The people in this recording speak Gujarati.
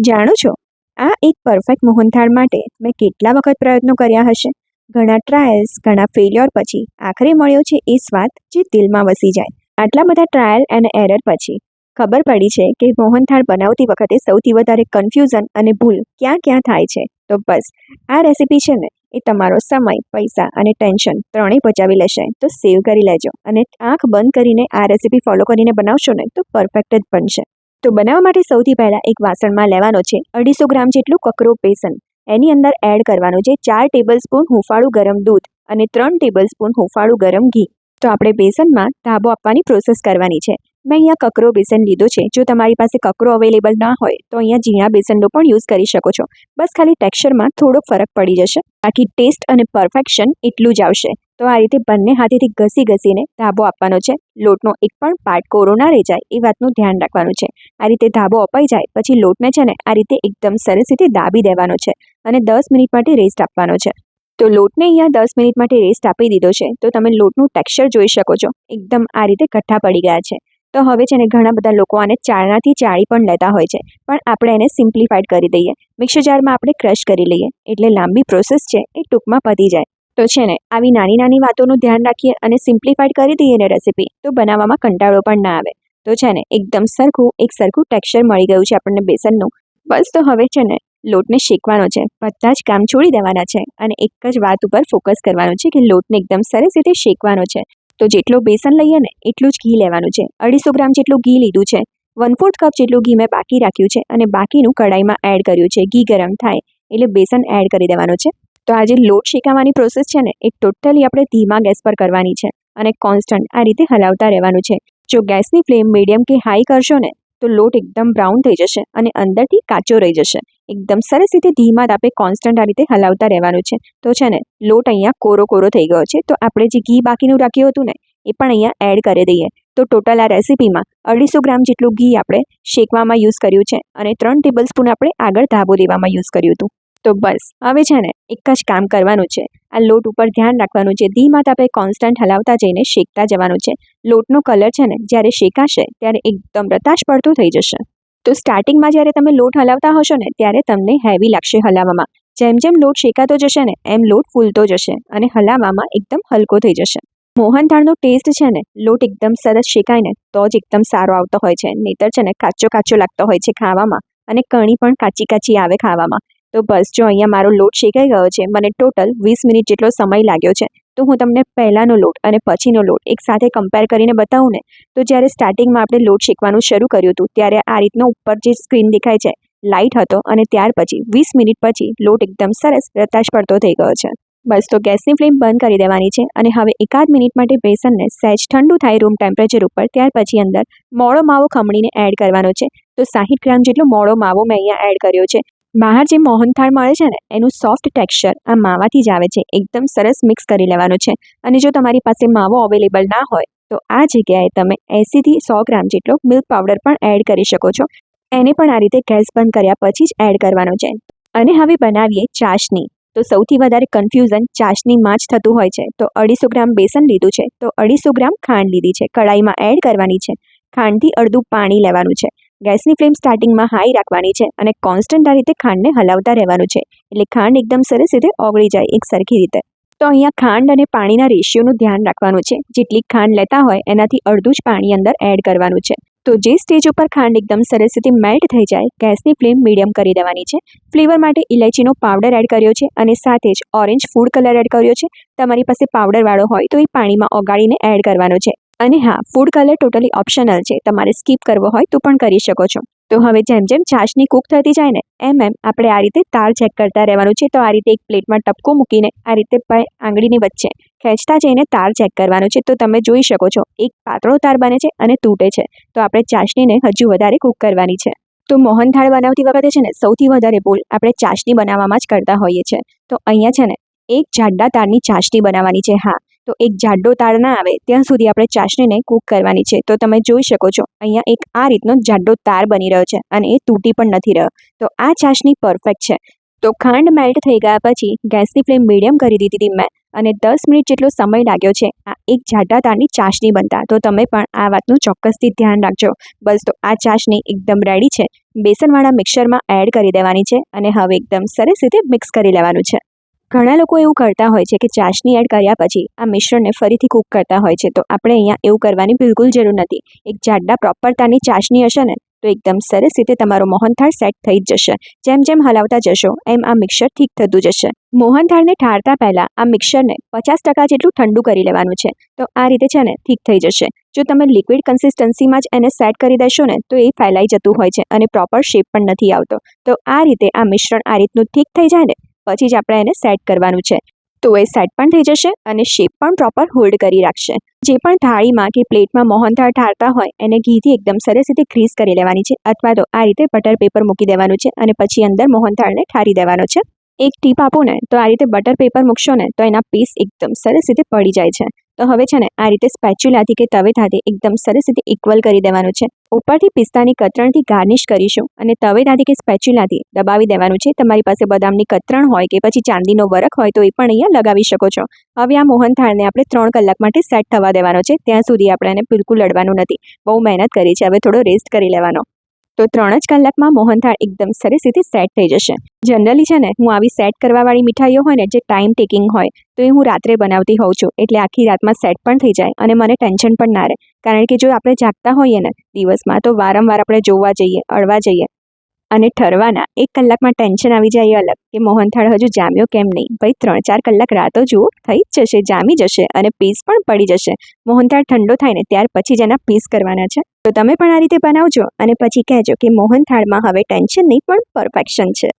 જાણો છો? આ એક પરફેક્ટ મોહનથાળ માટે મેં કેટલા વખત પ્રયત્નો કર્યા હશે. ઘણા ટ્રાયલ્સ ઘણા ફેલ્યોર પછી આખરે મળ્યો છે એ સ્વાદ જે દિલમાં વસી જાય. આટલા બધા ટ્રાયલ અને એરર પછી ખબર પડી છે કે મોહનથાળ બનાવતી વખતે સૌથી વધારે કન્ફ્યુઝન અને ભૂલ ક્યાં ક્યાં થાય છે. તો બસ, આ રેસીપી છે ને એ તમારો સમય, પૈસા અને ટેન્શન ત્રણેય બચાવી લેશે. તો સેવ કરી લેજો. અને આંખ બંધ કરીને આ રેસીપી ફોલો કરીને બનાવશો ને તો પરફેક્ટ જ બનશે. તો બનાવવા માટે સૌથી પહેલાં એક વાસણમાં લેવાનો છે અઢીસો ગ્રામ જેટલું કકરો બેસન. એની અંદર એડ કરવાનું છે ચાર ટેબલ સ્પૂન હુંફાળું ગરમ દૂધ અને ત્રણ ટેબલ સ્પૂન હુંફાળું ગરમ ઘી. તો આપણે બેસનમાં ધાબો આપવાની પ્રોસેસ કરવાની છે. મેં અહીંયા કકરો બેસન લીધો છે. જો તમારી પાસે કકરો અવેલેબલ ના હોય, તો અહીંયા ઝીણા બેસનનો પણ યુઝ કરી શકો છો. બસ ખાલી ટેક્સચરમાં થોડો ફરક પડી જશે. બાકી ટેસ્ટ અને પરફેક્શન એટલું જ આવશે. તો આ રીતે બંને હાથેથી ઘસી ઘસીને ધાબો આપવાનો છે. લોટનો એક પણ પાર્ટ કોરો ના રહી જાય એ વાતનું ધ્યાન રાખવાનું છે. આ રીતે ધાબો અપાઈ જાય, પછી લોટને છે ને આ રીતે એકદમ સરસ રીતે દાબી દેવાનો છે અને દસ મિનિટ માટે રેસ્ટ આપવાનો છે. તો લોટને અહીંયા દસ મિનિટ માટે રેસ્ટ આપી દીધો છે. તો તમે લોટનું ટેક્સચર જોઈ શકો છો. એકદમ આ રીતે કઠ્ઠા પડી ગયા છે. તો હવે છે ને ઘણા બધા લોકો આને ચાળણાથી ચાળી પણ લેતા હોય છે. પણ આપણે એને સિમ્પ્લિફાઈડ કરી દઈએ. મિક્સર જારમાં આપણે ક્રશ કરી લઈએ. એટલે લાંબી પ્રોસેસ છે એ ટૂંકમાં પતી જાય. તો છે ને, આવી નાની નાની વાતોનું ધ્યાન રાખીએ અને સિમ્પ્લિફાઈડ કરી દઈએ ને રેસીપી તો બનાવવામાં કંટાળો પણ ના આવે. તો છે ને, એકદમ સરખું, એક સરખું ટેક્સચર મળી ગયું છે આપણને બેસનનું. બસ તો હવે છે ને, લોટને શેકવાનો છે. બધા જ કામ છોડી દેવાના છે અને એક જ વાત ઉપર ફોકસ કરવાનું છે કે લોટને એકદમ સરસ રીતે શેકવાનો છે. તો જેટલો બેસન લઈએ ને એટલું જ ઘી લેવાનું છે. અઢીસો ગ્રામ જેટલું ઘી લીધું છે. વન ફોર્થ કપ જેટલું ઘી મેં બાકી રાખ્યું છે અને બાકીનું કડાઈમાં એડ કર્યું છે. ઘી ગરમ થાય એટલે બેસન એડ કરી દેવાનું છે. તો આ જે લોટ શેકાવાની પ્રોસેસ છે ને, એ ટોટલી આપણે ધીમા ગેસ પર કરવાની છે અને કોન્સ્ટન્ટ આ રીતે હલાવતા રહેવાનું છે. જો ગેસની ફ્લેમ મીડિયમ કે હાઈ કરશો ને તો લોટ એકદમ બ્રાઉન થઈ જશે અને અંદરથી કાચો રહી જશે. એકદમ સરસ રીતે ધીમા તાપે કોન્સ્ટન્ટ આ રીતે હલાવતા રહેવાનું છે. તો છે ને, લોટ અહીંયા કોરો કોરો થઈ ગયો છે. તો આપણે જે ઘી બાકીનું રાખ્યું હતું ને, એ પણ અહીંયા એડ કરી દઈએ. તો ટોટલ આ રેસીપીમાં અઢીસો ગ્રામ જેટલું ઘી આપણે શેકવામાં યુઝ કર્યું છે અને ત્રણ ટેબલ સ્પૂન આપણે આગળ ધાબો દેવામાં યુઝ કર્યું હતું. તો બસ, હવે છે ને એક જ કામ કરવાનું છે. આ લોટ ઉપર ધ્યાન રાખવાનું છે. ધીમા તાપે કોન્સ્ટન્ટ હલાવતા જઈને શેકતા જવાનું છે. લોટનો કલર છે ને જ્યારે શેકાશે ત્યારે એકદમ રતાશ પડતું થઈ જશે. તો સ્ટાર્ટિંગમાં જ્યારે તમે લોટ હલાવતા હશો ને ત્યારે તમને હેવી લાગશે હલાવવામાં. જેમ જેમ લોટ શેકાતો જશે ને એમ લોટ ફૂલતો જશે અને હલાવવામાં એકદમ હલકો થઈ જશે. મોહનથાળનો ટેસ્ટ છે ને લોટ એકદમ સરસ શેકાય ને તો જ એકદમ સારો આવતો હોય છે. નહીતર છે ને કાચો કાચો લાગતો હોય છે ખાવામાં અને કણી પણ કાચી કાચી આવે ખાવામાં. તો બસ, જો અહીંયા મારો લોટ શેકાઈ ગયો છે, મને ટોટલ વીસ મિનિટ જેટલો સમય લાગ્યો છે, તો હું તમને પહેલાંનો લોટ અને પછીનો લોટ એક સાથે કમ્પેર કરીને બતાવું ને, તો જ્યારે સ્ટાર્ટિંગમાં આપણે લોટ શેકવાનું શરૂ કર્યું હતું, ત્યારે આ રીતનો ઉપર જે સ્ક્રીન દેખાય છે લાઇટ હતો અને ત્યાર પછી વીસ મિનિટ પછી લોટ એકદમ સરસ રતાશ પડતો થઈ ગયો છે. બસ, તો ગેસની ફ્લેમ બંધ કરી દેવાની છે અને હવે એકાદ મિનિટ માટે બેસનને સહેજ ઠંડુ થાય રૂમ ટેમ્પરેચર ઉપર, ત્યાર પછી અંદર મોળો માવો ખમણીને એડ કરવાનો છે. તો સાહીઠ ગ્રામ જેટલો મોળો માવો મેં અહીંયા એડ કર્યો છે. બહાર જે મોહનથાળ મળે છે ને, એનું સોફ્ટ ટેક્સચર આ માવાથી જ આવે છે. એકદમ સરસ મિક્સ કરી લેવાનું છે. અને જો તમારી પાસે માવો અવેલેબલ ના હોય, તો આ જગ્યાએ તમે એંસીથી સો ગ્રામ જેટલો મિલ્ક પાવડર પણ એડ કરી શકો છો. એને પણ આ રીતે ગેસ બંધ કર્યા પછી જ એડ કરવાનો છે. અને હવે બનાવીએ ચાશની તો સૌથી વધારે કન્ફ્યુઝન ચાસણીમાં જ થતું હોય છે. તો અઢીસો ગ્રામ બેસન લીધું છે. તો અઢીસો ગ્રામ ખાંડ લીધી છે. કડાઈમાં એડ કરવાની છે. ખાંડથી અડધું પાણી લેવાનું છે. ગેસની ફ્લેમ સ્ટાર્ટિંગમાં હાઈ રાખવાની છે અને કોન્સ્ટન્ટ આ રીતે ખાંડને હલાવતા રહેવાનું છે. એટલે ખાંડ એકદમ સરસ રીતે ઓગળી જાય એક સરખી રીતે. તો અહીંયા ખાંડ અને પાણીના રેશિયોનું ધ્યાન રાખવાનું છે. જેટલી ખાંડ લેતા હોય એનાથી અડધું જ પાણી અંદર એડ કરવાનું છે. તો જે સ્ટેજ ઉપર ખાંડ એકદમ સરસ રીતે મેલ્ટ થઈ જાય, ગેસની ફ્લેમ મીડિયમ કરી દેવાની છે. ફ્લેવર માટે ઇલાયચીનો પાવડર એડ કર્યો છે અને સાથે જ ઓરેન્જ ફૂડ કલર એડ કર્યો છે. તમારી પાસે પાવડરવાળો હોય તો એ પાણીમાં ઓગાળીને એડ કરવાનો છે. અને હા ફૂડ કલર ટોટલી ઓપ્શનલ છે. તમારે સ્કીપ કરવો હોય તો પણ કરી શકો છો. તો હવે જેમ જેમ છાશની કૂક થતી જાય ને, એમ એમ આપણે આ રીતે તાર ચેક કરતા રહેવાનું છે. તો આ રીતે એક પ્લેટમાં ટપકું મૂકીને આ રીતે આંગળીની વચ્ચે ખેંચતા જઈને તાર ચેક કરવાનો છે. તો તમે જોઈ શકો છો, એક પાતળો તાર બને છે અને તૂટે છે. તો આપણે ચાસણીને હજુ વધારે કૂક કરવાની છે. તો મોહનથાળ બનાવતી વખતે છે ને, સૌથી વધારે ભૂલ આપણે ચાશની બનાવવામાં જ કરતા હોઈએ છીએ તો અહીંયા છે ને, એક જાડા તારની ચાસણી બનાવવાની છે. હા તો એક જાડો તાર ના આવે, ત્યાં સુધી આપણે ચાશણીને કૂક કરવાની છે. તો તમે જોઈ શકો છો, અહીંયા એક આ રીતનો જાડો તાર બની રહ્યો છે અને એ તૂટી પણ નથી રહ્યો. તો આ ચાશની પરફેક્ટ છે. તો ખાંડ મેલ્ટ થઈ ગયા પછી ગેસની ફ્લેમ મીડિયમ કરી દીધી હતી મેં અને દસ મિનિટ જેટલો સમય લાગ્યો છે. આ એક જાડા તારની ચાસણી બનતા. તો તમે પણ આ વાતનું ચોક્કસથી ધ્યાન રાખજો. બસ તો આ ચાશની એકદમ રેડી છે. બેસનવાળા મિક્સરમાં એડ કરી દેવાની છે અને હવે એકદમ સરસ રીતે મિક્સ કરી લેવાનું છે. ઘણા લોકો એવું કરતા હોય છે કે ચાશની એડ કર્યા પછી આ મિશ્રણને ફરીથી કૂક કરતા હોય છે. તો આપણે અહીંયા એવું કરવાની બિલકુલ જરૂર નથી. એક જાડા પ્રોપર ચાસણી હશે ને, તો એકદમ સરસ રીતે તમારો મોહનથાળ સેટ થઈ જ જશે. જેમ જેમ હલાવતા જશો, એમ આ મિક્સર ઠીક થતું જશે. મોહનથાળને ઠારતા પહેલાં આ મિક્સરને પચાસ ટકા જેટલું ઠંડુ કરી લેવાનું છે. તો આ રીતે છે ને, ઠીક થઈ જશે. જો તમે લિક્વિડ કન્સિસ્ટન્સીમાં જ એને સેટ કરી દેશો ને, તો એ ફેલાઈ જતું હોય છે અને પ્રોપર શેપ પણ નથી આવતો. તો આ રીતે આ મિશ્રણ આ રીતનું ઠીક થઈ જાય ને પછી જ આપણે એને સેટ કરવાનું છે. તો એ સેટ પણ થઈ જશે અને શેપ પણ પ્રોપર હોલ્ડ કરી રાખશે. જે પણ થાળીમાં કે પ્લેટમાં મોહનથાળ ઠારતા હોય, એને ઘીથી એકદમ સરસ રીતે ગ્રીસ કરી લેવાની છે. અથવા તો આ રીતે બટર પેપર મૂકી દેવાનું છે અને પછી અંદર મોહનથાળને ઠારી દેવાનો છે. એક ટીપ આપો ને, તો આ રીતે બટર પેપર મૂકશો ને, તો એના પીસ એકદમ સરસ રીતે પડી જાય છે. તો હવે છે ને, આ રીતે સ્પેચ્યુલાથી કે તવેથાથી એકદમ સરસ રીતે ઇક્વલ કરી દેવાનું છે. ઉપરથી પિસ્તાની કતરણથી ગાર્નિશ કરીશું અને તવેથાથી કે સ્પેચ્યુલાથી દબાવી દેવાનું છે. તમારી પાસે બદામની કતરણ હોય કે પછી ચાંદીનો વરખ હોય તો એ પણ અહીંયા લગાવી શકો છો. હવે આ મોહનથાળને આપણે ત્રણ કલાક માટે સેટ થવા દેવાનો છે. ત્યાં સુધી આપણે એને બિલકુલ લડવાનું નથી. બહુ મહેનત કરી છે. હવે થોડો રેસ્ટ કરી લેવાનો. તો ત્રણ જ કલાકમાં મોહનથાળ એકદમ સરસ રીતે સેટ થઈ જશે. જનરલી છે ને, હું આવી સેટ કરવાવાળી મીઠાઈઓ હોય ને, જે ટાઈમ ટેકિંગ હોય, તો એ હું રાત્રે બનાવતી હોઉં છું. એટલે આખી રાતમાં સેટ પણ થઈ જાય અને મને ટેન્શન પણ ના રહે. કારણ કે જો આપણે જાગતા હોઈએ ને, દિવસમાં તો વારંવાર આપણે જોવા જઈએ, અળવા જઈએ. અને ઠરવાના, એક કલાકમાં ટેન્શન આવી જાય અલગ કે મોહનથાળ હજુ જામ્યો કેમ નહીં? ભાઈ, ત્રણ ચાર કલાક રાતો જુઓ, થઈ જ જશે, જામી જશે અને પીસ પણ પડી જશે. મોહનથાળ ઠંડો થાય ને, ત્યાર પછી જ એના પીસ કરવાના છે. તો તમે પણ આ રીતે બનાવજો અને પછી કહેજો કે મોહન થાળમાં હવે ટેન્શન નહીં, પણ પરફેક્શન છે.